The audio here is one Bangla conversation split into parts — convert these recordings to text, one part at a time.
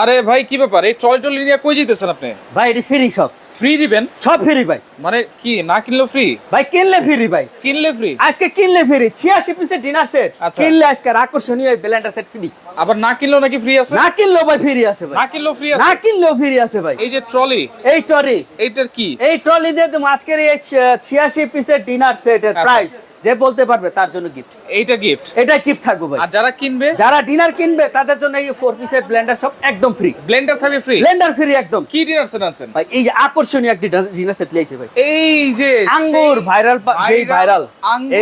আরে ভাই কি ব্যাপার? এই ট্রলি টলি নিয়ে কই যেতেছেন আপনি? ভাই এটি ফ্রি সব ফ্রি দিবেন? সব ফ্রি ভাই। মানে কি না কিনলে ফ্রি ভাই কিনলে ফ্রি ভাই। কিনলে ফ্রি আজকে কিনলে ফ্রি ছিয়াশি পিসের ডিনার সেট। কিনলে আজকে আকর্ষণীয় এই ব্লেন্ডার সেট ফ্রি আবার না কিনলেও নাকি ফ্রি আছে? না কিনলেও ভাই ফ্রি আছে ভাই। না ভাই কিনলেও ফ্রি না আছে কিনলেও ফ্রি আছে ভাই। এই যে ট্রলি এই ট্রলি এইটার কি? এই ট্রলি দিয়ে তুমি আজকের এই ছিয়াশি পিসের ডিনার সেটের। প্রাইস যে বলতে পারবে তার জন্য গিফট এইটা গিফট এটা গিফট থাকবে ভাই। আর যারা কিনবে? যারা ডিনার কিনবে তাদের জন্য এই ফোর পিসের ব্লেন্ডার সব একদম ফ্রি ব্লেন্ডার থাকবে ফ্রি ব্লেন্ডার ফ্রি একদম। কি ডিনার সেট আনছেন? ভাই এই যে আকর্ষণীয় একটি ডিনার সেট লেগেছে ভাই। এই যে আঙ্গুর ভাইরাল যেই ভাইরাল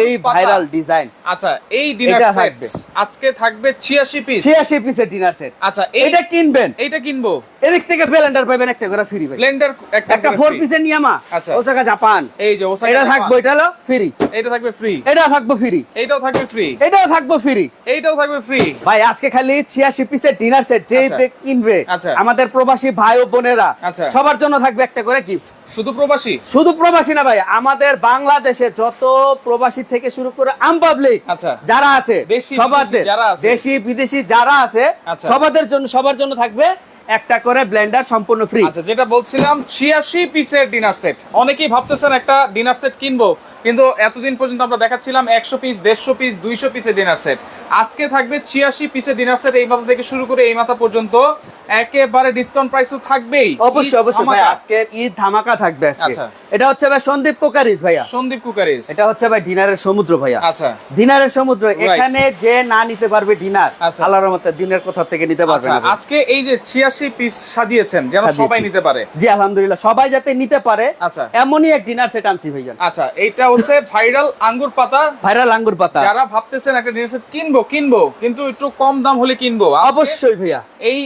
এই ভাইরাল ডিজাইন আচ্ছা এই ডিনার এটা সেট আজকে থাকবে 86 পিস ছিয়াশি পিসের ডিনার সেট আচ্ছা এটা কিনবেন। এইটা কিনবো? এদিক থেকে ব্লেন্ডার পাবেন একটা করে ফ্রি ভাই। ব্লেন্ডার একটা ফোর। পিসের নিয়ামা। আচ্ছা। ওসাকা জাপান এই যে ওসাকা এটা থাকবে এটা হলো ফ্রি এটা থাকবে ফ্রি এটা থাকব ফ্রি এইটাও থাকবে ফ্রি এটাও থাকব ফ্রি এইটাও থাকবে ফ্রি ভাই আজকে খালি ছিয়াশি পিসের ডিনার সেট যে। কিনবে আচ্ছা। আমাদের প্রবাসী ভাই ও বোনেরা আচ্ছা। সবার জন্য থাকবে একটা করে গিফট শুধু প্রবাসী শুধু প্রবাসী না ভাই আমাদের বাংলাদেশের যত প্রবাসী থেকে শুরু করে আম পাবলিক আচ্ছা। যারা আছে দেশি, সবার বিদেশি যারা আছে। দেশি বিদেশি যারা আছে। সবার জন্য সবার জন্য থাকবে একটা করে ব্লেন্ডার সম্পূর্ণ ফ্রি আচ্ছা যেটা বলছিলাম ছিয়াশি পিসের ডিনার সেট অনেকেই ভাবতেছেন একটা ডিনার সেট কিনবো কিন্তু এতদিন পর্যন্ত আমরা দেখাচ্ছিলাম একশো পিস দেড়শো পিস দুইশো পিসের ডিনার সেট আজকে থাকবে ছিয়াশি পিসের ডিনার সেট এই মাথা থেকে শুরু করে এই মাথা পর্যন্ত। একেবারে ডিসকাউন্ট প্রাইস তো থাকবেই। অবশ্যই অবশ্যই ভাই। আজকে ঈদ ধামাকা থাকবে আজকে। আচ্ছা। এটা হচ্ছে ভাই সন্দীপ কোকারিস ভাইয়া। সন্দীপ কুকারিস। এটা হচ্ছে ভাই ডিনারের সমুদ্র ভাইয়া। আচ্ছা। ডিনারের সমুদ্র এখানে যে না নিতে পারবে ডিনার আচ্ছা। আল্লাহর মতে দিনের কোথা থেকে নিতে পারবে আচ্ছা আজকে এই যে পিস সাজিয়েছেন যেন সবাই নিতে পারে। জি আলহামদুলিল্লাহ সবাই যাতে নিতে পারে আচ্ছা। এমনই এক ডিনার সেট আনছি ভাইজান। আচ্ছা এইটা হচ্ছে ভাইরাল আঙ্গুর পাতা। ভাইরাল আঙ্গুর পাতা। যারা ভাবতেছেন একটা ডিনার সেট কিনবো কিনবো কিন্তু একটু কম দাম হলে কিনবো অবশ্যই ভাইয়া। এই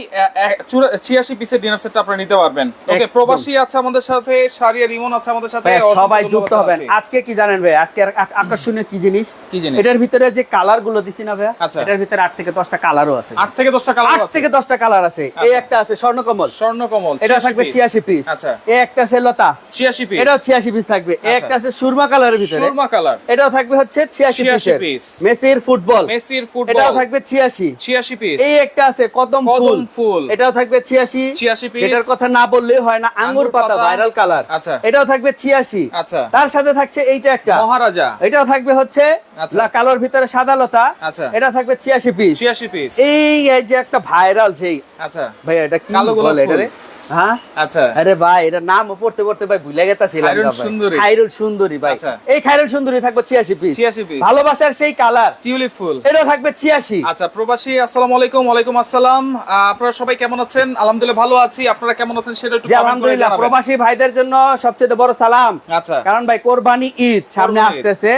ছিয়াশি পিসের ডিনার সেটটা আপনারা নিতে পারবেন। ওকে প্রবাসী আছে আমাদের সাথে সারিয়া রিমন আছে আমাদের সাথে সবাই যুক্ত হবেন। আজকে কি জানেন ভাই আজকে আকর্ষণীয় কি জিনিস? কি জিনিস? এটার ভিতরে যে কালারগুলো দিছি না ভাইয়া আচ্ছা। এটার ভিতরে আট থেকে দশটা কালারও আছে। আট থেকে দশটা কালার আছে। থেকে দশটা কালার আছে। এই আচ্ছা। একটা আছে স্বর্ণকমল। স্বর্ণকমল এটা থাকবে ছিয়াশি পিস আচ্ছা। এই একটা আছে লতা। ছিয়াশি পিস এটাও ছিয়াশি পিস থাকবে। এই আচ্ছা। একটা আছে সুরমা কালারের ভিতরে। সুরমা কালার। এটাও থাকবে হচ্ছে ছিয়াশি 86 পিসের মেসির ফুটবল। মেসির ফুটবল। এটাও থাকবে ছিয়াশি। ছিয়াশি পিস এই একটা আছে কদম কদম ফুল। ফুল। এটাও থাকবে ছিয়াশি। 86 piece। যেটার কথা না বললেই হয় না আঙ্গুর পাতা। ভাইরাল কালার আচ্ছা। এটাও থাকবে ছিয়াশি। আচ্ছা। তার সাথে থাকছে এইটা একটা। মহারাজা। এটাও থাকবে হচ্ছে আচ্ছা। কালোর ভিতরে সাদা লতা। আচ্ছা। এটা থাকবে ছিয়াশি পিস ছিয়াশি পিস এই যে একটা ভাইরাল সেই আচ্ছা। ভাই এটা কি বলে এটা রে? হ্যাঁ? আচ্ছা। আরে ভাই এটা নাম পড়তে পড়তে ভাই ভুলে গেতাছিলাম সুন্দরী। খায়রুল সুন্দরী ভাই। এই খায়রুল সুন্দরী থাকবে ছিয়াশি পিস 86 piece। ভালোবাসার সেই কালার টিউলিপ ফুল। এটাও থাকবে ছিয়াশি। আচ্ছা প্রবাসী আসসালামু আলাইকুম ওয়ালাইকুম আসসালাম। আপনারা সবাই কেমন আছেন? আলহামদুলিল্লাহ ভালো আছি। আপনারা কেমন আছেন সেটা একটু কমেন্ট করে আলহামদুলিল্লাহ জানাবেন। প্রবাসী ভাইদের জন্য সবচেয়ে বড় সালাম। আচ্ছা। কারণ ভাই কোরবানি ঈদ সামনে আসতেছে।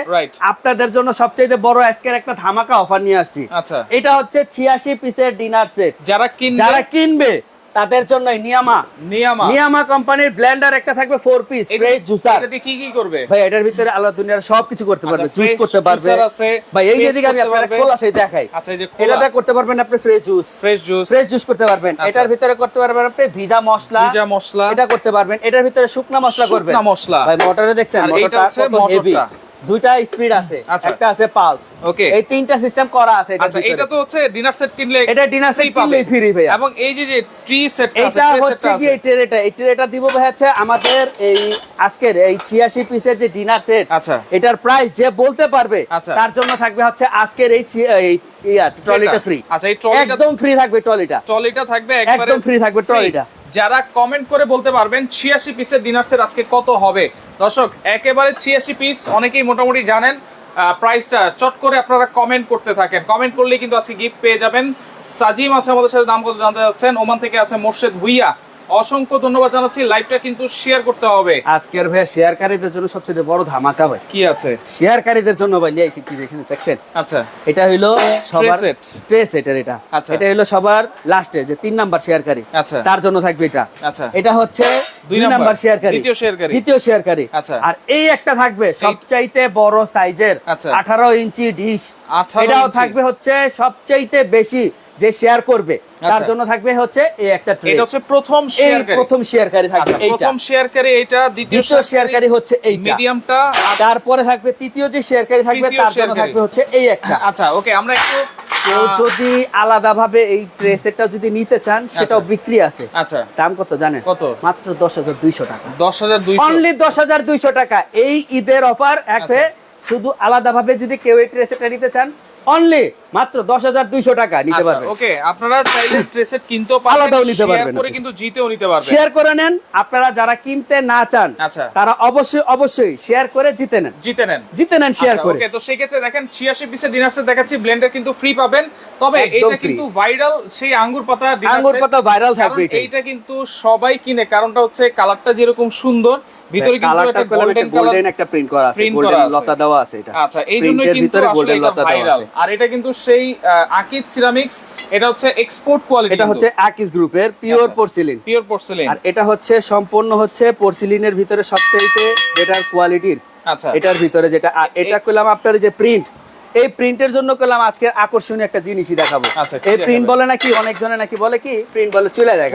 আপনাদের জন্য সবচেয়ে বড় আজকের একটা ধামাকা অফার নিয়ে আসছি। আচ্ছা। এটা হচ্ছে ছিয়াশি পিসের ডিনার সেট যারা কিনবে যারা কিনবে তাদের জন্য নিয়ামা। নিয়ামা। নিয়ামা কোম্পানির ব্লেন্ডার একটা থাকবে ফোর পিস এটা- স্প্রে জুসার এটা কি কি করবে? ভাই এটার ভিতরে আল্লাহ দুনিয়ার সবকিছু করতে আচ্ছা, পারবে জুস করতে পারবে। ভাই এই paste যেদিকে আমি আপনাদের খোলা সেই দেখাই। আচ্ছা এই যে এটা দিয়ে করতে পারবেন আপনি fresh juice fresh juice fresh juice করতে পারবেন। আচ্ছা। এটার ভিতরে করতে পারবেন আপনি ভিজা মশলা। ভিজা মশলা। এটা করতে পারবেন। এটার ভিতরে শুকনা মশলা করবেন। শুকনা মশলা। ভাই মোটরে দেখছেন মোটরটা কত হেভি। দুইটা স্পিড আছে আচ্ছা। একটা আছে পালস Okay. এই তিনটা সিস্টেম করা আছে আচ্ছা এটা তো হচ্ছে ডিনার সেট কিনলে এটা ডিনার সেট। কিনলেই ফ্রি ভাইয়া এবং এই যে যে ট্রি সেট আছে এইটা হচ্ছে কি এই ট্রেটা এই ট্রেটা দিব ভাই হচ্ছে আমাদের এই আজকের এই 86 পিসের যে ডিনার সেট আচ্ছা। এটার প্রাইস যে বলতে পারবে আচ্ছা। তার জন্য থাকবে হচ্ছে আজকের এই ইয়া ট্রলিটা ফ্রি আচ্ছা, এই ট্রলিটা- একদম ফ্রি থাকবে ট্রলিটা ট্রলিটা থাকবে একদম ফ্রি থাকবে ট্রলিটা। যারা কমেন্ট করে বলতে পারবেন ছিয়াশি পিসের ডিনার্সের আজকে কত হবে? দর্শক, একেবারে ছিয়াশি পিস অনেকেই মোটামুটি জানেন প্রাইসটা চট করে আপনারা কমেন্ট করতে থাকেন। কমেন্ট করলেই কিন্তু আজকে গিফট পেয়ে যাবেন। সাজিম আছে আমাদের সাথে, দাম কত জানতে যাচ্ছেন ওমান থেকে আছে মোর্শেদ ভুইয়া। অসংখ্য ধন্যবাদ জানাচ্ছি। লাইভটা কিন্তু শেয়ার করতে হবে। আজকের ভাই শেয়ারকারীদের জন্য সবচেয়ে বড় ধামাকা ভাই। কি আছে? শেয়ারকারীদের জন্য ভাই লিয়াইছি কি এখানে দেখছেন? আচ্ছা। এটা হইল সবার। ট্রে সেটের এটা। আচ্ছা। এটা হইল সবার লাস্টে যে তিন নাম্বার শেয়ারকারী। আচ্ছা। তার জন্য থাকবে এটা। আচ্ছা। এটা হচ্ছে দুই নাম্বার, শেয়ারকারী। দ্বিতীয় শেয়ারকারী। দ্বিতীয় শেয়ারকারী। আচ্ছা। আর এই একটা থাকবে সবচাইতে বড় সাইজের আচ্ছা। আঠারো ইঞ্চি ডিশ এটাও থাকবে হচ্ছে সবচাইতে বেশি যে শেয়ার করবে তার আচ্ছা। জন্য থাকবে হচ্ছে এই একটা ট্রে এটা হচ্ছে প্রথম শেয়ারকারী প্রথম শেয়ারকারী থাকবে আচ্ছা এইটা। প্রথম শেয়ারকারী এটা দ্বিতীয় শেয়ারকারী হচ্ছে এইটা। মিডিয়ামটা তারপরে থাকবে তৃতীয় যে শেয়ারকারী থাকবে তার জন্য থাকবে হচ্ছে এই একটা। আচ্ছা ওকে আমরা একটু কেউ আহ, যদি আলাদাভাবে এই ট্রে সেটটা যদি নিতে চান সেটাও আচ্ছা। বিক্রি আছে। আচ্ছা। দাম কত জানেন? কত? মাত্র দশ হাজার দুইশো টাকা। দশ হাজার দুইশো। অনলি দশ হাজার দুইশো টাকা। এই ঈদের অফার একে শুধু আলাদাভাবে যদি কেউ এই ট্রে সেটটা নিতে চান অনলি মাত্র দশ হাজার দুইশো টাকা নিতে আচ্ছা পারবেন। ওকে আপনারা চাইলে ট্রেসেট কিনতেও পারবেন আলাদাও নিতে পারবেন করে কিন্তু জিতেও নিতে পারবেন। শেয়ার করে নেন আপনারা যারা কিনতে না চান আচ্ছা। তারা অবশ্যই অবশ্যই শেয়ার করে জিতে নেন। জিতে নেন। জিতে নেন শেয়ার আচ্ছা, করে। ওকে তো সেই ক্ষেত্রে দেখেন 86 পিসের ডিনার সেট দেখাচ্ছি ব্লেন্ডার কিন্তু ফ্রি পাবেন। তবে এটা কিন্তু ভাইরাল সেই আঙ্গুর পাতা আঙ্গুর পাতা ভাইরাল থাকবে। এইটা কিন্তু সবাই কিনে কারণটা হচ্ছে কালারটা যেরকম সুন্দর ভিতরে কিন্তু একটা গোল্ডেন গোল্ডেন একটা প্রিন্ট করা আছে গোল্ডেন লতা দেওয়া আছে এটা। আচ্ছা এই জন্য কিন্তু আসলে এটা ভাইরাল আর এটা কিন্তু সেই আকিদ সিরামিক্স এটা হচ্ছে এক্সপোর্ট কোয়ালিটি এটা হচ্ছে আকিস গ্রুপের পিওর। পোরসিলিন পিওর পোর্সেলিন আর এটা হচ্ছে সম্পূর্ণ হচ্ছে পোরসিলিনের ভিতরে সবচাইতে বেটার কোয়ালিটির আচ্ছা। এটার ভিতরে যেটা এটা করলাম আপনার যে প্রিন্ট এই প্রিন্টের জন্য করলাম আজকে আকর্ষণীয় একটা জিনিসই দেখাবো। আচ্ছা, এই প্রিন্ট বলে নাকি অনেকজনে নাকি বলে কি প্রিন্ট বলে চলে যায়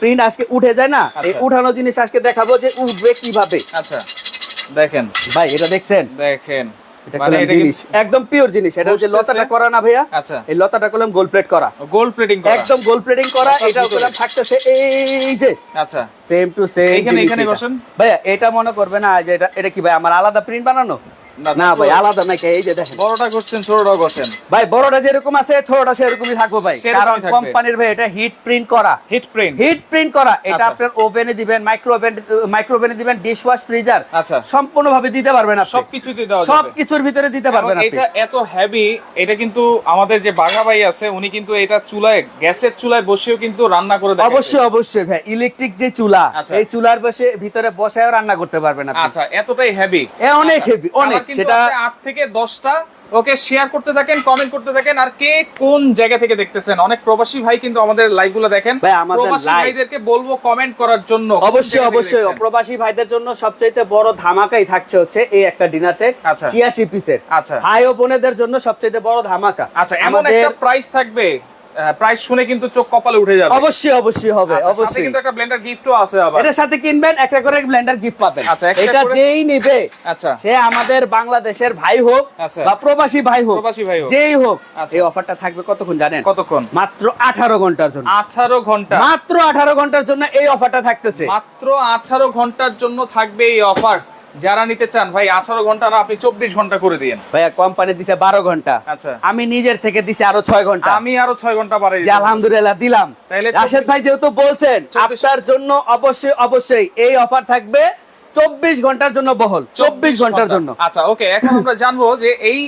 প্রিন্ট আজকে উঠে যায় না এই আচ্ছা। উঠানো জিনিস আজকে দেখাবো যে উঠবে কীভাবে। আচ্ছা দেখেন। ভাই এটা দেখছেন? দেখেন। মানে একদম পিওর জিনিস। এটা লতাটা করা না ভাইয়া। আচ্ছা। এই লতাটা করলাম গোল প্লেট করা। গোল প্লেটিং করা। একদম প্লেটিং করা। এটা এটাও ভিতরে। করলাম থাকতেছে এই যে। আচ্ছা। সেম টু সেম এখানে বসেন। ভাইয়া এটা মনে করবে না যে এটা এটা কি ভাই আমার আলাদা প্রিন্ট বানানো? না, ভাই আলাদা নাই এই যে দেখেন। বড়টা করছেন করছেন ভাই বড়টা যেরকম আছে ছোটটা সেরকমই থাকব ভাই। কারণ কোম্পানির ভাই এটা হিট প্রিন্ট করা। হিট প্রিন্ট হিট প্রিন্ট করা। এটা আচ্ছা। আপনার ওভেনে দিবেন মাইক্রো ওভেন মাইক্রো ওভেনে দিবেন ফ্রিজার আচ্ছা। সম্পূর্ণভাবে দিতে পারবেন আপনি। সবকিছুতে দেওয়া সব যাবে কিছুর ভিতরে দিতে পারবেন আপনি। এটা এত হেভি এটা কিন্তু আমাদের যে বাঘা ভাই আছে উনি কিন্তু এটা চুলায় গ্যাসের চুলায় বসেও কিন্তু রান্না করে দেখাইছে। অবশ্যই অবশ্যই ভাই। ইলেকট্রিক যে চুলা আচ্ছা। এই চুলার বসে ভিতরে বসায়ও রান্না করতে পারবেন আপনি। আচ্ছা এতটাই হেভি এ অনেক হেভি অনেক। সেটা আট থেকে দশটা। ওকে শেয়ার করতে থাকেন কমেন্ট করতে থাকেন আর কে কোন জায়গা থেকে দেখতেছেন? অনেক প্রবাসী ভাই কিন্তু আমাদের লাইভগুলো দেখেন। প্রবাসী ভাইদেরকে বলব কমেন্ট করার জন্য অবশ্যই অবশ্যই। প্রবাসী ভাইদের জন্য সবচাইতে বড় ধামাকাই থাকছে হচ্ছে এই একটা ডিনার সেট আচ্ছা। ছিয়াশি পিসের আচ্ছা। ভাই ও বোনেদের জন্য সবচাইতে বড় ধামাকা। আচ্ছা এমন একটা প্রাইস থাকবে। প্রাইস শুনে কিন্তু চোখ কপালে উঠে যাবে। অবশ্যই অবশ্যই হবে আচ্ছা, অবশ্যই। কিন্তু একটা ব্লেন্ডার গিফটও আছে আবার। এটার সাথে কিনবেন একটা করে ব্লেন্ডার গিফট পাবেন। আচ্ছা, এটা যেই নেবে আচ্ছা। সে আমাদের বাংলাদেশের ভাই হোক আচ্ছা। বা প্রবাসী ভাই হোক প্রবাসী ভাই হোক। যেই হোক আচ্ছা। এই অফারটা থাকবে কতক্ষণ জানেন? কতক্ষণ? মাত্র আঠারো ঘণ্টার জন্য। আঠারো ঘণ্টা। মাত্র আঠারো ঘণ্টার জন্য এই অফারটা থাকতেছে। মাত্র আঠারো ঘণ্টার জন্য থাকবে এই অফার যারা নিতে চান ভাই আঠারো ঘণ্টা না আপনি চব্বিশ ঘণ্টা করে দিয়েন। ভাইয়া কোম্পানি দিছে বারো ঘণ্টা। আচ্ছা। আমি নিজের থেকে দিছি আরও ছয় ঘণ্টা। আমি আরও ছয় ঘণ্টা বাড়াই আলহামদুলিল্লাহ দিলাম। তাইলে রাশেদ ভাই যেহেতু বলছেন আপনার জন্য অবশ্যই অবশ্যই এই অফার থাকবে চব্বিশ ঘণ্টার জন্য বহল। চব্বিশ ঘণ্টার জন্য। আচ্ছা ওকে এখন আমরা জানব যে এই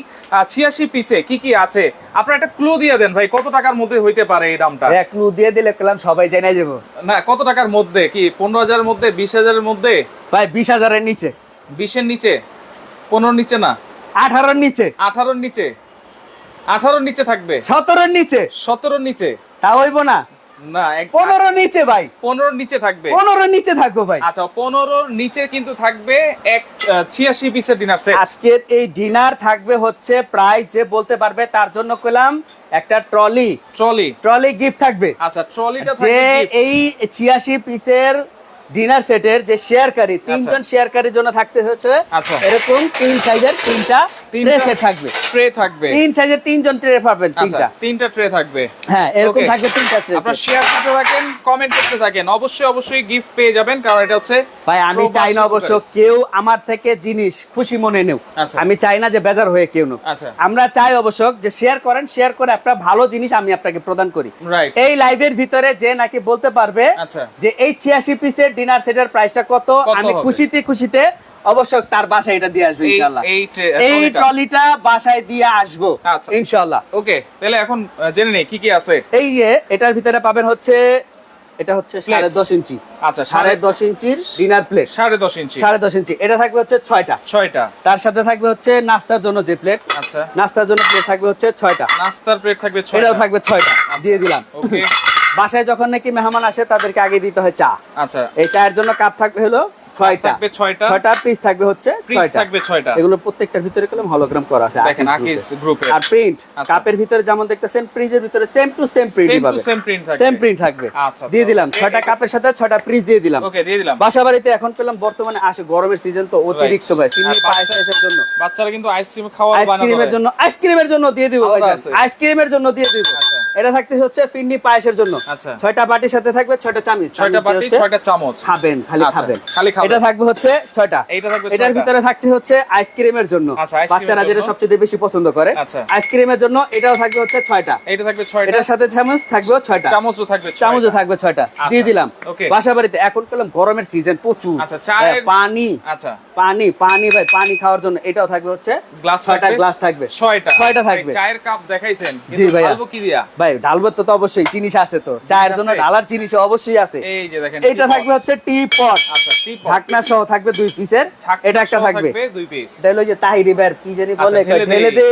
ছিয়াশি পিসে কি কি আছে। আপনার একটা ক্লু দিয়ে দেন ভাই কত টাকার মধ্যে হইতে পারে এই দামটা? ক্লু দিয়ে দিলে কলাম সবাই জেনে যাব। না কত টাকার মধ্যে? কি পনেরো হাজারের মধ্যে বিশ হাজারের মধ্যে? ভাই বিশ হাজারের নিচে। বিশের নিচে পনেরোর নিচে না? আঠারোর নিচে। আঠারোর নিচে। আঠারোর নিচে থাকবে। সতেরোর নিচে। সতেরোর নিচে। তা হইব না। না পনেরো নিচে ভাই। পনেরোর নিচে থাকবে। পনেরো নিচে থাকব ভাই। আচ্ছা পনেরোর নিচে কিন্তু থাকবে এক ছিয়াশি পিসের ডিনার সেট আজকের এই ডিনার থাকবে হচ্ছে প্রাইস যে বলতে পারবে তার জন্য কইলাম একটা ট্রলি ট্রলি ট্রলি গিফট থাকবে। আচ্ছা ট্রলিটা যে এই ছিয়াশি পিসের ডিনার সেটের যে শেয়ারকারী তিনজন শেয়ারকারীর জন্য থাকতে হচ্ছে আচ্ছা। এরকম তিন সাইজের তিনটা ট্রে সেট থাকবে। ট্রে থাকবে। তিন সাইজের তিনজন ট্রে পাবেন আচ্ছা তিনটা। তিনটা ট্রে থাকবে। হ্যাঁ এরকম থাকবে তিনটা ট্রে আপনারা শেয়ার করতে থাকেন কমেন্ট করতে থাকেন অবশ্যই অবশ্যই গিফট পেয়ে যাবেন কারণ এটা হচ্ছে ভাই আমি চাই না অবশ্য কেউ আমার থেকে জিনিস খুশি মনে নেও। আচ্ছা। আমি চাই না যে বেজার হয়ে কেউ নেও। আচ্ছা। আমরা চাই অবশ্য যে শেয়ার করেন শেয়ার করে একটা ভালো জিনিস আমি আপনাকে প্রদান করি। এই লাইভের ভিতরে যে নাকি বলতে পারবে আচ্ছা। যে এই ছিয়াশি পিসের ডিনার সেটের প্রাইসটা কত? আমি খুশিতে খুশিতে অবশ্য তার বাসায় এটা দিয়ে আসব এই ইনশাল্লাহ এই ট্রলিটা। বাসায় দিয়ে আসব আচ্ছা। ইনশাল্লাহ ওকে তাহলে এখন জেনে নেই কি কি আছে? এই যে এটার ভিতরে পাবেন হচ্ছে এটা হচ্ছে সাড়ে দশ ইঞ্চি। আচ্ছা সাড়ে দশ ইঞ্চির ডিনার প্লেট সাড়ে দশ ইঞ্চি। সাড়ে দশ ইঞ্চি। এটা থাকবে হচ্ছে ছয়টা। ছয়টা। তার সাথে থাকবে হচ্ছে নাস্তার জন্য যে প্লেট আচ্ছা। নাস্তার জন্য প্লেট থাকবে হচ্ছে ছয়টা। নাস্তার প্লেট থাকবে এটাও ছয়টা। থাকবে ছয়টা। দিয়ে দিলাম। ওকে। বাসায় যখন নাকি মেহমান আসে তাদেরকে আগে দিতে হয় চা। আচ্ছা। এই চায়ের জন্য কাপ থাকবে হলো ছয়টা। থাকবে ছয়টা। ছয়টা পিস থাকবে হচ্ছে ছয়টা। থাকবে ছয়টা। এগুলো প্রত্যেকটার ভিতরে কলম হলোগ্রাম করা আছে দেখেন আকিস গ্রুপে আর প্রিন্ট। কাপের ভিতরে যেমন দেখতেছেন প্রিজের ভিতরে same to same print same to same print থাকবে। সেম প্রিন্ট থাকবে। আচ্ছা, দিয়ে। দিলাম ছয়টা কাপের সাথে ছয়টা প্রিজ দিয়ে দিলাম। ওকে দিয়ে দিলাম। বাসা বাড়িতে এখন পেলাম বর্তমানে আসে গরমের সিজন তো অতিরিক্ত ভাই চিনি পায়েসের জন্য। বাচ্চারা কিন্তু আইসক্রিম বানানো আইসক্রিমের জন্য আইসক্রিমের জন্য দিয়ে দিব। আইসক্রিমের জন্য দিয়ে দিব। আচ্ছা। এটা থাকতে হচ্ছে ফিন্নি পায়েসের জন্য। আচ্ছা। ছয়টা বাটির সাথে থাকবে ছয়টা চামিচ। ছয়টা বাটি ছয়টা চামচ। খাবেন খালি আচ্ছা, খাবেন। খালি খাবেন। এটা থাকবে হচ্ছে ছয়টা। এইটা থাকবে এটার ভিতরে থাকছে হচ্ছে আইসক্রিমের জন্য। আচ্ছা, বাচ্চারা যেটা সবচেয়ে বেশি পছন্দ করে। আচ্ছা। আইসক্রিমের জন্য এটাও থাকবে হচ্ছে ছয়টা। এইটা থাকবে ছয়টা। এটার সাথে চামচ থাকবে ছয়টা। চামচও থাকবে চামচও থাকবে ছয়টা। আচ্ছা, দিয়ে দিলাম. বাসা বাড়িতে এখন পেলাম গরমের সিজন প্রচুর। আচ্ছা, চায়ের- হ্যাঁ, পানি। আচ্ছা। পানি পানি ভাই পানি খাওয়ার জন্য এটাও থাকবে হচ্ছে গ্লাস ছয়টা গ্লাস থাকবে। ছয়টা। ছয়টা থাকবে। চায়ের কাপ দেখাইছেন। জি ভাইয়া। কি দিয়া? ভাই ডালবত তো অবশ্যই জিনিস আছে তো চায়ের জন্য? ডালার জিনিস অবশ্যই আছে এই যে দেখেন teapot। থাকবে হচ্ছে টি পট আচ্ছা teapot। ঢাকনা সহ থাকবে দুই পিসের এটা একটা থাকবে দুই পিস এটা হলো যে তাহিরি ভাইয়ের কি জানি আচ্ছা, বলে ঢেলে ঢেলে দে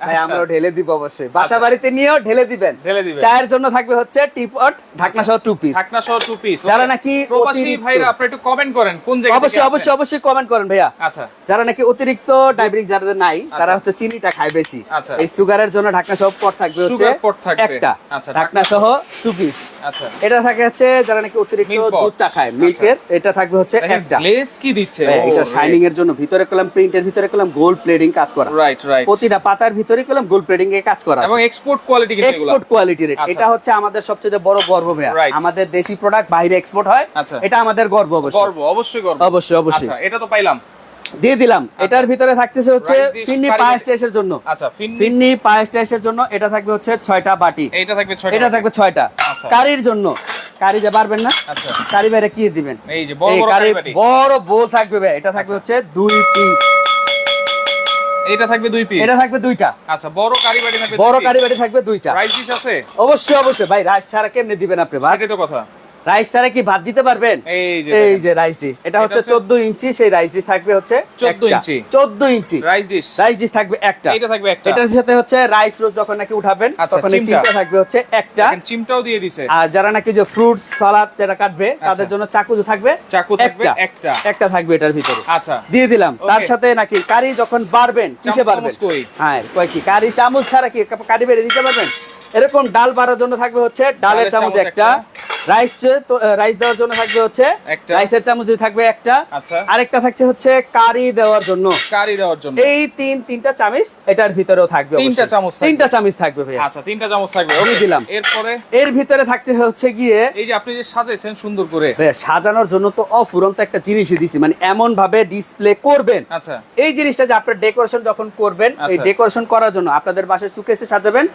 ভাই আচ্ছা। আমরাও ঢেলে দিব অবশ্যই বাসা আচ্ছা। বাড়িতে নিয়েও ঢেলে দিবেন ঢেলে দিবেন। চায়ের জন্য থাকবে হচ্ছে টিপট ঢাকনা সহ টু পিস ঢাকনা সহ টু পিস যারা নাকি প্রবাসী ভাইরা আপনি একটু কমেন্ট করেন কোন জায়গা অবশ্যই অবশ্যই অবশ্যই কমেন্ট করেন ভাইয়া আচ্ছা যারা নাকি অতিরিক্ত ডায়াবেটিস যাদের নাই তারা। হচ্ছে চিনিটা খায় বেশি। এই সুগারের জন্য ঢাকনা সহ পট থাকবে হচ্ছে পট। একটা আচ্ছা, ঢাকনা সহ টু পিস আচ্ছা। এটা থাকে হচ্ছে যারা নাকি অতিরিক্ত দুধটা খায় মিল্কের এটা থাকবে হচ্ছে একটা। গ্লেজ কি দিচ্ছে? এটা শাইনিং এর জন্য। ভিতরে কলম প্রিন্টের ভিতরে কলম গোল্ড প্লেডিং কাজ করা। রাইট রাইট প্রতিটা পাতার ভিতরে কলম গোল্ড প্লেডিং এ কাজ করা এবং এক্সপোর্ট কোয়ালিটি কিন্তু এক্সপোর্ট কোয়ালিটির আচ্ছা, এটা হচ্ছে আমাদের সবচেয়ে বড় গর্ব ভাইয়া। আমাদের দেশি প্রোডাক্ট বাইরে এক্সপোর্ট হয়। আচ্ছা। এটা আমাদের গর্ব অবশ্যই। গর্ব অবশ্যই গর্ব। অবশ্যই, অবশ্যই। আচ্ছা এটা তো পাইলাম। দিয়ে দিলাম। এটার ভিতরে থাকতেছে হচ্ছে ফিন্নি পায়েস টেস্টের জন্য। আচ্ছা ফিন ফিন্নি পায়েস টেস্টের জন্য এটা থাকবে হচ্ছে ছয়টা বাটি। এইটা থাকবে ছয়টা এটা থাকবে ছয়টা। আচ্ছা। কারির জন্য। কারি যে পারবেন না আচ্ছা। কারি বাইরে কি দিবেন? এই যে বড় বড় কারি বড় বোল থাকবে ভাই। এটা থাকবে হচ্ছে দুই পিস এটা থাকবে দুই পিস এটা থাকবে দুইটা। আচ্ছা বড় কারি বাটি থাকবে বড় কারি বাটি থাকবে দুইটা। রাইস ডিশ আছে? অবশ্যই অবশ্যই। ভাই রাইস ছাড়া কেমনে দিবেন আপনি ভাত সেটাই তো কথা। রাইস ছাড়া কি ভাত দিতে পারবেন? এই যে রাইস ডিশ এটা এটা হচ্ছে 14 ইঞ্চি সেই রাইস ডিশ থাকবে হচ্ছে 14 একটা। Inch. 14 inch. Rice dish rice dish থাকবে একটা। এইটা থাকবে একটা। এটার সাথে হচ্ছে রাইস রোজ যখন নাকি উঠাবেন আচ্ছা, তখন চিমটা। থাকবে হচ্ছে একটা। চিমটাও দিয়ে দিছে। আর যারা নাকি যে ফ্রুটস সালাদ যেটা কাটবে তাদের জন্য চাকু থাকবে আচ্ছা। চাকু থাকবে একটা। একটা। থাকবে এটার ভিতরে। আচ্ছা। দিয়ে দিলাম। তার সাথে নাকি কারি যখন বাড়বেন কিসে বাড়বেন? হ্যাঁ কয় কি? কারি চামচ ছাড়া কি কারি বেড়ে দিতে পারবেন? এরকম ডাল বাড়ার জন্য থাকবে হচ্ছে ডালের চামচ একটা। রাইস রাইস দেওয়ার জন্য থাকবে হচ্ছে একটা। রাইসের চামচ দিয়ে থাকবে একটা। আচ্ছা। আরেকটা থাকছে হচ্ছে কারি দেওয়ার জন্য। কারি দেওয়ার জন্য। এই তিন তিনটা চামচ এটার ভিতরেও থাকবে তিনটা চামচ তিনটা চামচ থাকবে ভাইয়া। আচ্ছা তিনটা চামচ থাকবে। okay। দিলাম। এরপরে? এর ভিতরে থাকতে হচ্ছে গিয়ে এই যে আপনি যে সাজাইছেন সুন্দর করে। সাজানোর জন্য তো অফুরন্ত একটা জিনিসই দিছি মানে এমন ভাবে ডিসপ্লে করবেন। আচ্ছা। এই জিনিসটা যে আপনার ডেকোরেশন যখন করবেন এই আচ্ছা। ডেকোরেশন করার জন্য আপনাদের বাসায় সুকেসে সাজাবেন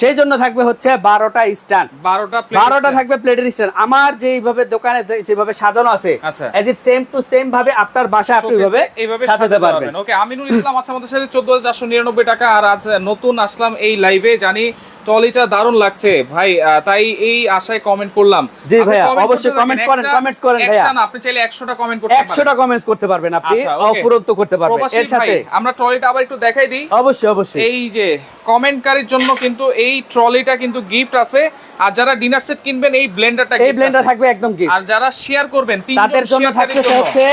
সেই জন্য থাকবে হচ্ছে বারোটা স্ট্যান্ড বারোটা বারোটা থাকবে প্লেটের স্ট্যান্ড আমার যেভাবে দোকানে যেভাবে সাজানো আছে। As it same to same ভাবে আপনার বাসা আপনি এইভাবে সাজাতে পারবেন। ওকে আমিনুল ইসলাম আছে আমাদের সাথে চোদ্দ চারশো নিরানব্বই টাকা। আর আজ নতুন আসলাম এই লাইভে জানি টলিটা দারুণ লাগছে। ভাই তাই এই আশায় কমেন্ট করলাম। জি ভাই অবশ্যই থাকেন। করেন, একটা- করেন। না, আপনি চাইলে একশোটা কমেন্ট করতে পারেন। একশোটা কমেন্টস করতে পারবেন আপনি আচ্ছা. অফুরন্ত করতে পারবেন এর সাথে। আমরা ট্রলিটা আবার একটু দেখাই দিই। অবশ্যই অবশ্যই। এই যে কমেন্টকারীর জন্য কিন্তু এই ট্রলিটা কিন্তু গিফট আছে। আর যারা ডিনার সেট কিনবেন এই ব্লেন্ডারটা এই ব্লেন্ডার থাকবে একদম গিফট আর যারা শেয়ার করবেন তাদের জন্য জন্য। হচ্ছে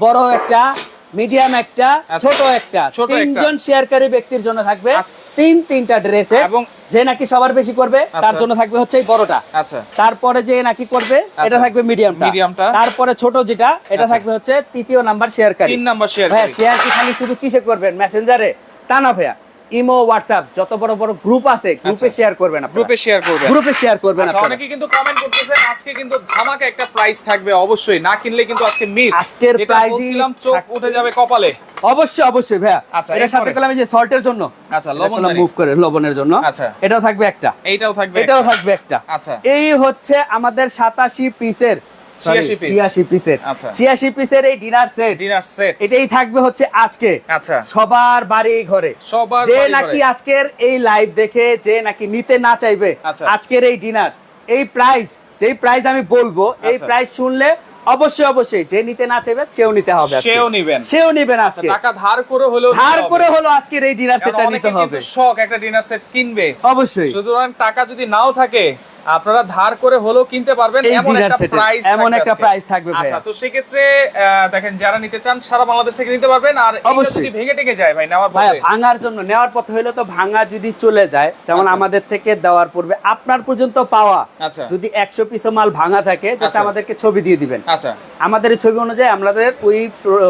বড় একটা মিডিয়াম একটা আচ্ছা। ছোট একটা তিনজন শেয়ারকারী ব্যক্তির জন্য থাকবে আচ্ছা। তিন তিনটা ড্রেসে এবং- যে নাকি সবার বেশি করবে তার আচ্ছা। জন্য থাকবে হচ্ছে এই বড়টা আচ্ছা তারপরে যে নাকি করবে এটা। থাকবে মিডিয়ামটা মিডিয়ামটা। তারপরে ছোট যেটা এটা। থাকবে হচ্ছে তৃতীয় নাম্বার শেয়ারকারী তিন নাম্বার শেয়ার হ্যাঁ শেয়ার কি খালি শুধু কিসে করবেন মেসেঞ্জারে তা না ভাইয়া ইমো হোয়াটসঅ্যাপ যত বড় বড় গ্রুপ আছে গ্রুপে আচ্ছা। শেয়ার করবেন গ্রুপে শেয়ার করবেন। গ্রুপে শেয়ার করবেন আচ্ছা আপনারা। অনেকে কিন্তু কমেন্ট করতেছেন আজকে কিন্তু ধামাকা একটা প্রাইস থাকবে অবশ্যই। না কিনলে কিন্তু আজকে মিস আজকের price-ই বলছিলাম চোখ উঠে যাবে কপালে। অবশ্যই অবশ্যই ভাইয়া। আচ্ছা, এটার সাথে? করলাম যে সল্টের জন্য। আচ্ছা লবণ মুভ করে লবণের জন্য। আচ্ছা। এটাও থাকবে একটা। এইটাও থাকবে এটাও থাকবে একটা। আচ্ছা। এই হচ্ছে আমাদের সাতাশি পিসের 86 piece। ছিয়াশি পিসের আচ্ছা। ছিয়াশি পিসের এই ডিনার সেট ডিনার সেট এটাই থাকবে হচ্ছে আজকে। আচ্ছা। সবার বাড়ি ঘরে। সবার যে নাকি আজকের এই লাইভ দেখে যে নাকি নিতে না চাইবে আচ্ছা। আজকের এই ডিনার এই প্রাইস যেই প্রাইস আমি বলব এই আচ্ছা। প্রাইস শুনলে অবশ্যই অবশ্যই যে নিতে না চাইবে সেও নিতে হবে সেও নিবেন। সেও নিবেন আচ্ছা আজকে টাকা ধার করে হলেও ধার করে হলো আজকের এই ডিনার সেটটা নিতে হবে। শখ একটা ডিনার সেট কিনবে। অবশ্যই। সুতরাং টাকা যদি নাও থাকে আপনারা ধার করে হলেও কিনতে পারবেন এমন একটা প্রাইস এমন একটা price থাকবে ভাইয়া। আচ্ছা তো সেক্ষেত্রে আহ, দেখেন যারা নিতে চান সারা বাংলাদেশ থেকে নিতে পারবেন। আর। যদি ভেঙে টেকে যায় ভাই নেওয়ার পরে ভাঙার জন্য নেওয়ার পথে হলে তো ভাঙা যদি চলে যায় যেমন আচ্ছা। আমাদের থেকে দেওয়ার পূর্বে আপনার পর্যন্ত পাওয়া। আচ্ছা। যদি একশো পিস মাল ভাঙা থাকে জাস্ট আচ্ছা। আমাদেরকে ছবি দিয়ে দিবেন। আচ্ছা। আমাদের ছবি অনুযায়ী আমাদের ওই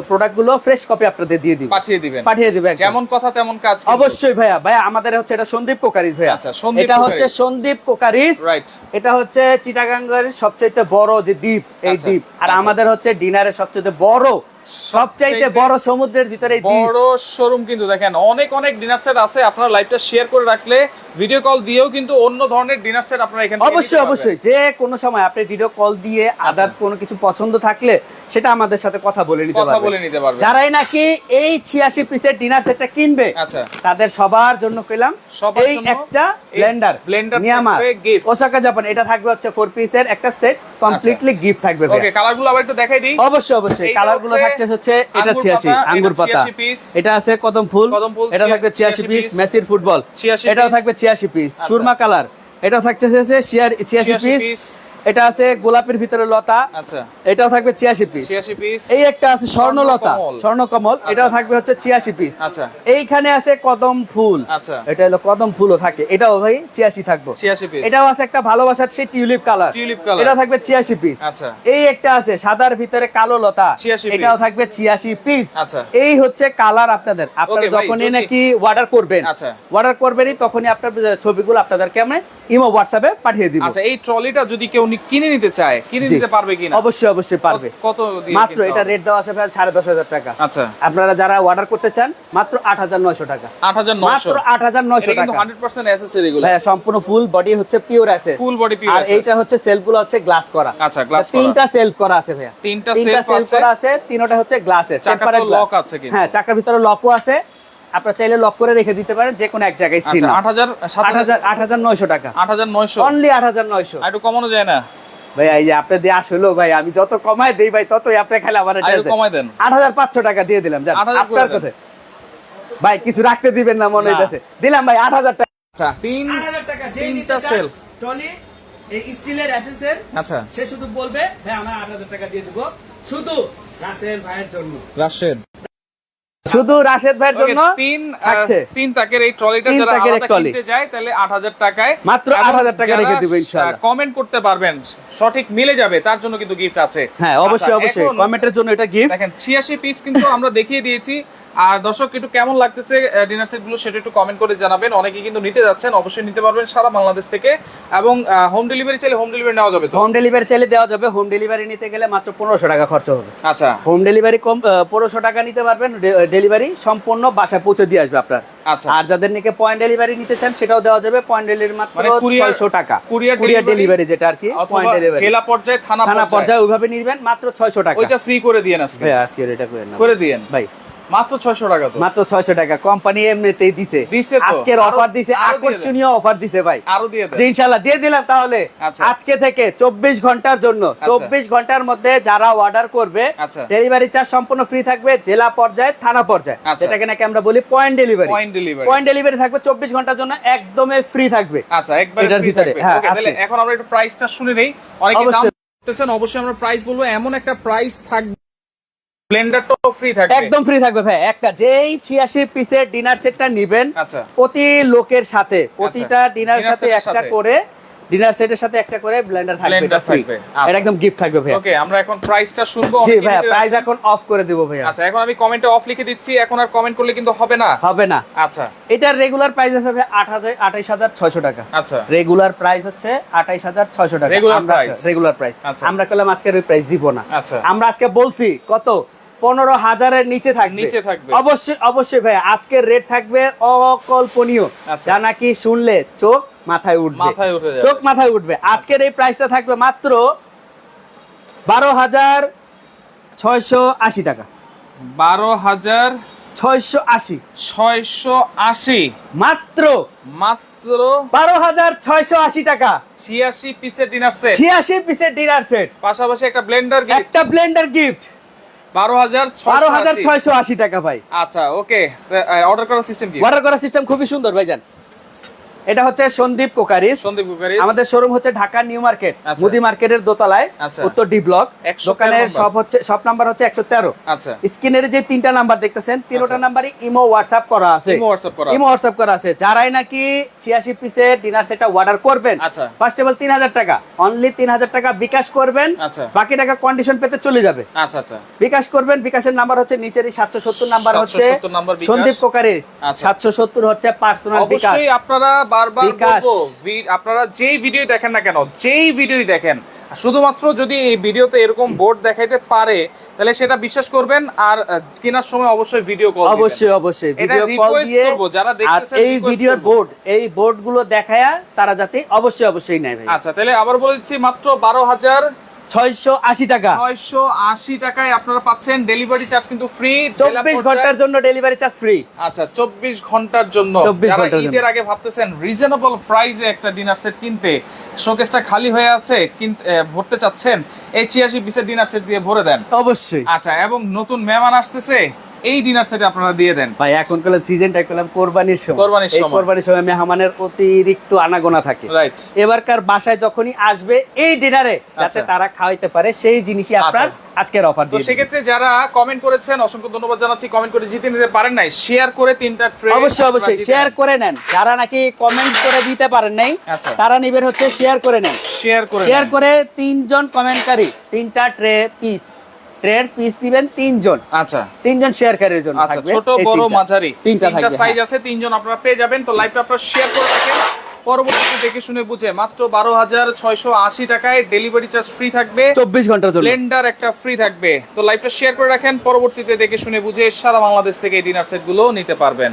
প্রোডাক্টগুলো ফ্রেশ কপি আপনাদের দিয়ে দিব। পাঠিয়ে দিবেন। পাঠিয়ে দিবে একদম। যেমন কথা তেমন কাজ অবশ্যই ভাইয়া। ভাইয়া আমাদের হচ্ছে এটা সন্দীপ কোকারিজ ভাইয়া। আচ্ছা, সন্দীপ এটা হচ্ছে সন্দীপ কোকারিজ। রাইট এটা হচ্ছে চিটাগাঙ্গের সবচেয়ে বড় যে দ্বীপ এই আচ্ছা, দ্বীপ আর আচ্ছা। আমাদের হচ্ছে ডিনারের সবচেয়ে বড় সবচাইতে বড় সমুদ্রের ভিতরে বড় শোরুম কিন্তু দেখেন অনেক অনেক ডিনার সেট আছে আপনারা লাইভটা শেয়ার করে রাখলে ভিডিও কল দিয়েও কিন্তু অন্য ধরনের ডিনার সেট আপনারা এখান অবশ্যই অবশ্যই যে কোনো সময় আপনি ভিডিও কল দিয়ে আদার্স কোনো কিছু পছন্দ থাকলে সেটা আমাদের সাথে কথা বলে নিতে কথা বলে নিতে পারবেন যারাই নাকি এই ছিয়াশি পিসের ডিনার সেটটা কিনবে আচ্ছা। তাদের সবার জন্য কইলাম এই একটা ব্লেন্ডার blender নিয়ামা ওসাকা জাপান এটা থাকবে হচ্ছে ফোর পিসের একটা সেট কমপ্লিটলি গিফট থাকবে ওকে কালারগুলো আবার একটু দেখাই দিই। অবশ্যই অবশ্যই। কালারগুলো কালারগুলো হচ্ছে থাকছে হচ্ছে এটা আঙ্গুর ছিয়াশি পাতা, আঙ্গুর পাতা। এটা আছে কদম ফুল এটা থাকবে 86 পিস মেসির ফুটবল এটাও থাকবে ছিয়াশি পিস আচ্ছা। সুরমা কালার এটা থাকছে হচ্ছে ছিয়াশি 86 পিস। এটা আছে গোলাপের ভিতরে লতা। আচ্ছা। এটাও থাকবে ছিয়াশি পিস 86 পিস এই একটা আছে স্বর্ণলতা। স্বর্ণকমল। স্বর্ণকমল। এটাও থাকবে হচ্ছে ছিয়াশি পিস আচ্ছা। এইখানে আছে কদম ফুল। আচ্ছা। এটা হলো কদম ফুলও থাকে। এটাও ভাই ছিয়াশি থাকব। 86 পিস এটাও আছে একটা ভালোবাসার সেই টিউলিপ কালার। Tulip colour. এটা থাকবে ছিয়াশি পিস আচ্ছা। এই একটা আছে সাদার ভিতরে কালো লতা। 86 এটাও থাকবে ছিয়াশি পিস আচ্ছা। এই হচ্ছে কালার আপনাদের। আপনারা যখনই নাকি অর্ডার করবেন আচ্ছা। অর্ডার করবেনই তখনই আপনার ছবিগুলো আপনাদেরকে আমরা ইমো হোয়াটসঅ্যাপে পাঠিয়ে দিব। আচ্ছা এই ট্রলিটা যদি কেউ নি- কিনে নিতে চায় কিনে নিতে পারবে কিনা? অবশ্যই অবশ্যই পারবে। কত দিয়ে মাত্র এটা রেট দেওয়া আছে প্রায় সাড়ে দশ হাজার টাকা। আচ্ছা। আপনারা যারা অর্ডার করতে চান মাত্র আট হাজার নয়শো টাকা। 8900 মাত্র আট হাজার নয়শো টাকা। 100% অ্যাসেসরি গুলো হ্যাঁ, সম্পূর্ণ ফুল বডি হচ্ছে pure assess full body pure আর এইটা হচ্ছে সেলফগুলো হচ্ছে গ্লাস করা। আচ্ছা গ্লাস তিনটা সেলফ করা আছে ভাইয়া। তিনটা সেলফ করা আছে তিনটা হচ্ছে গ্লাসের টেম্পারেট lock আছে কিন্তু। হ্যাঁ চাকার ভিতরে লকও আছে। আপনারা চাইলে লক করে রেখে দিতে পারেন যে কোনো এক জায়গায় স্টিল আচ্ছা 8000 আট হাজার আট হাজার নয়শো টাকা। 8900 অনলি আট হাজার নয়শো। একটু কমানো যায় না। ভাই এই যে আপনি দিয়ে আসলো ভাই আমি যত কমায় দেই ভাই ততই আপনি খালি আমার কমায় দেন। আট হাজার পাঁচশো টাকা দিয়ে দিলাম জান আপনার কথা ভাই কিছু রাখতে দিবেন না মনে হইতেছে। দিলাম ভাই আট হাজার টাকা। আচ্ছা তিন হাজার টাকা তিনটা সেলফ ট্রলি এই স্টিলের অ্যাসেসের আচ্ছা। সে শুধু বলবে ভাই আমরা আট হাজার টাকা দিয়ে দেবো। শুধু রাসেল ভাইয়ের জন্য। রাশেদ। শুধু রাশেদ ভাইয়ের জন্য তিন আছে তিন তাকের এই ট্রলিটা যারা আলাদা কিনতে যায় তাহলে 8000 টাকায় মাত্র 8,000 টাকা রেখে দিব ইনশাআল্লাহ। কমেন্ট করতে পারবেন সঠিক মিলে যাবে তার জন্য কিন্তু গিফট আছে। হ্যাঁ অবশ্যই আচ্ছা, অবশ্যই কমেন্টের জন্য এটা গিফট দেখেন 86 পিস কিন্তু আমরা দেখিয়ে দিয়েছি। আর দর্শক একটু কেমন লাগতেছে ডিনার সেটগুলো সেটা একটু কমেন্ট করে জানাবেন। অনেকে কিন্তু নিতে যাচ্ছেন অবশ্যই নিতে পারবেন সারা বাংলাদেশ থেকে। এবং হোম ডেলিভারি চাইলে হোম ডেলিভারি নেওয়া যাবে তো? হোম ডেলিভারি চাইলে দেওয়া যাবে। হোম ডেলিভারি নিতে গেলে মাত্র পনেরোশো টাকা খরচ হবে। আচ্ছা। হোম ডেলিভারি কম পনেরোশো টাকা নিতে পারবেন। ডেলিভারি সম্পূর্ণ বাসায় পৌঁছে দিয়ে আসবে আপনার। আচ্ছা। আর যাদের নাকি পয়েন্ট ডেলিভারি নিতে চান সেটাও দেওয়া যাবে। পয়েন্ট ডেলিভারি মাত্র মানে courier- ছয়শো টাকা। courier কুরিয়ার ডেলিভারি যেটা আর কি পয়েন্ট ডেলিভারি জেলা পর্যায়ে থানা পর্যায়ে। ওইভাবে নিবেন মাত্র ছয়শো টাকা। ওইটা ফ্রি করে দিয়েন আজকে। আজকে এটা করে না করে দিয়েন। ভাই। মাত্র 600 টাকা তো। মাত্র ছয়শো টাকা। কোম্পানি এমনিতেই দিছে। দিছে তো। আজকের অফার দিছে। আকর্ষণীয় অফার দিছে ভাই। আরও দিয়ে দেন ইনশাল্লাহ দিয়ে দিলাম তাহলে। আচ্ছা। আজকে থেকে চব্বিশ ঘণ্টার জন্য চব্বিশ ঘণ্টার মধ্যে যারা অর্ডার করবে আচ্ছা। ডেলিভারি চার্জ সম্পূর্ণ ফ্রি থাকবে জেলা পর্যায়ে থানা পর্যায়ে। আচ্ছা। যেটাকে নাকি আমরা বলি point delivery point delivery point delivery থাকবে চব্বিশ ঘণ্টার জন্য একদমই ফ্রি থাকবে। আচ্ছা একবার এটার ভিতরে, হ্যাঁ, তাহলে এখন আমরা একটু প্রাইসটা শুনে নেই। অনেকে দাম অবশ্যই। আমরা প্রাইস বলব এমন একটা প্রাইস থাকবে ব্লেন্ডারটাও ফ্রি থাকবে। একদম ফ্রি থাকবে ভাই। একটা যেই ছিয়াশি পিসের ডিনার সেটটা নিবেন আচ্ছা। প্রতি লোকের সাথে প্রতিটা ডিনার সাথে একটা করে ডিনার সেটের সাথে একটা করে ব্লেন্ডার থাকবে এটা ফ্রি আচ্ছা। এটা একদম গিফট থাকবে ভাই ওকে আমরা এখন প্রাইসটা শুনব। জি ভাই প্রাইস এখন অফ করে দেবো ভাইয়া। আচ্ছা এখন আমি কমেন্টে অফ লিখে দিচ্ছি। এখন আর কমেন্ট করলে কিন্তু হবে না। হবে না। আচ্ছা। এটার রেগুলার প্রাইস আছে ভাই আট হাজার আঠাইশ হাজার ছয়শো টাকা। আচ্ছা। রেগুলার প্রাইস হচ্ছে আঠাইশ হাজার ছয়শো টাকা। Regular price। রেগুলার প্রাইস আচ্ছা। আমরা করলাম আজকের ওই প্রাইস দিব না। আচ্ছা। আমরা আজকে বলছি কত? পনেরো হাজারের নিচে থাকবে। নিচে থাকবে। অবশ্যই অবশ্যই ভাই আজকের রেট থাকবে অকল্পনীয়। আচ্ছা। যা নাকি শুনলে চোখ মাথায় উঠবে। মাথায় উঠে চোখ মাথায় উঠবে। আজকের এই প্রাইসটা থাকবে মাত্র বারো হাজার ছয়শো আশি টাকা। বারো হাজার ছয়শো আশি। ছয়শো আশি। মাত্র মাত্র বারো হাজার ছয়শো আশি টাকা। ছিয়াশি পিসের ডিনার সেট ছিয়াশি পিসের ডিনার সেট পাশাপাশি একটা ব্লেন্ডার গিফট একটা ব্লেন্ডার গিফট বারো হাজার ছয়শো আশি। টাকা ভাই। আচ্ছা ওকে অর্ডার করার সিস্টেম কি? অর্ডার করার সিস্টেম খুবই সুন্দর ভাইজান। এটা হচ্ছে সন্দীপ কোকারিস সন্দীপ কুকারিস আমাদের শোরুম হচ্ছে ঢাকা নিউ মার্কেট আচ্ছা। মুদি মার্কেটের দোতলায় আচ্ছা। উত্তর ডি ব্লক দোকানের। সব হচ্ছে সব নাম্বার হচ্ছে একশো তেরো আচ্ছা স্ক্রিনের যে তিনটা নাম্বার দেখতেছেন তিনটা। নাম্বারই ইমো হোয়াটসঅ্যাপ করা আছে ইমো WhatsApp করা ইমো আছে। হোয়াটসঅ্যাপ করা আছে যারাই নাকি ছিয়াশি পিসের ডিনার সেটটা অর্ডার করবেন আচ্ছা। ফার্স্ট অফ অল তিন হাজার টাকা অনলি তিন হাজার টাকা বিকাশ করবেন আচ্ছা। বাকি টাকা কন্ডিশন পেতে চলে যাবে আচ্ছা আচ্ছা বিকাশ করবেন বিকাশের নাম্বার হচ্ছে নিচেরই সাতশো সত্তর নাম্বার হচ্ছে 770। সন্দীপ কোকারিস আচ্ছা। সাতশো সত্তর হচ্ছে পার্সোনাল বিকাশ অবশ্যই আপনারা বারবার বলব আপনারা যেই ভিডিও দেখেন না কেন যেই ভিডিওই দেখেন শুধুমাত্র যদি এই ভিডিওতে এরকম বোর্ড দেখাইতে পারে তাহলে সেটা বিশ্বাস করবেন আর কেনার সময় অবশ্যই ভিডিও কল অবশ্যই অবশ্যই ভিডিও কল দিয়ে যারা দেখতেছেন এই ভিডিওর বোর্ড এই বোর্ডগুলো দেখায়া তারা যাতে অবশ্যই অবশ্যই নেয় ভাই। আচ্ছা তাহলে আবার বলছি মাত্র বারো হাজার ছয়শো আশি টাকা। ছয়শো আশি টাকায় আপনারা পাচ্ছেন ডেলিভারি চার্জ কিন্তু ফ্রি চব্বিশ ঘণ্টার জন্য ডেলিভারি চার্জ ফ্রি আচ্ছা চব্বিশ ঘণ্টার জন্য। 24 যারা ঘণ্টার জন্য। ঈদের আগে ভাবতেছেন রিজনেবল প্রাইসে একটা ডিনার সেট কিনতে শোকেসটা খালি হয়ে আছে কিনতে ভরতে চাচ্ছেন এই ছিয়াশি পিসের ডিনার সেট দিয়ে ভরে দেন। অবশ্যই। আচ্ছা এবং নতুন মেহমান আসতেছে এই ডিনার সেটে আপনারা দিয়ে দেন। ভাই এখন করলাম সিজনটা করলাম কোরবানির সময়। কোরবানির সময়। কোরবানির সময় মেহমানের অতিরিক্ত আনাগোনা থাকে। রাইট এবারকার বাসায় যখনই আসবে এই ডিনারে যাতে আচ্ছা। তারা খাওয়াইতে পারে সেই জিনিসই আপনার আজকের অফার তো। সেক্ষেত্রে যারা কমেন্ট করেছেন অসংখ্য ধন্যবাদ জানাচ্ছি কমেন্ট করে জিতে নিতে পারেন নাই শেয়ার করে তিনটা ট্রে অবশ্যই অবশ্যই শেয়ার করে নেন। যারা নাকি কমেন্ট করে দিতে পারেন নাই আচ্ছা। তারা নিবেন হচ্ছে শেয়ার করে নেন। শেয়ার করে শেয়ার করে তিনজন কমেন্টকারী তিনটা ট্রে পিস ট্রের পিস নিবেন তিনজন। আচ্ছা। তিনজন শেয়ারকারীর জন্য আচ্ছা ছোট বড় মাঝারি। তিনটা সাইজ হ্যাঁ। আছে তিনজন আপনারা পেয়ে যাবেন। তো লাইভটা আপনারা শেয়ার করে রাখেন। পরবর্তীতে দেখে শুনে বুঝে মাত্র বারো হাজার ছয়শো আশি টাকায় ডেলিভারি চার্জ ফ্রি থাকবে। চব্বিশ ঘণ্টার জন্য ব্লেন্ডার একটা ফ্রি থাকবে। তো লাইভটা শেয়ার করে রাখেন। পরবর্তীতে দেখে শুনে বুঝে সারা বাংলাদেশ থেকে এই ডিনার সেটগুলো নিতে পারবেন।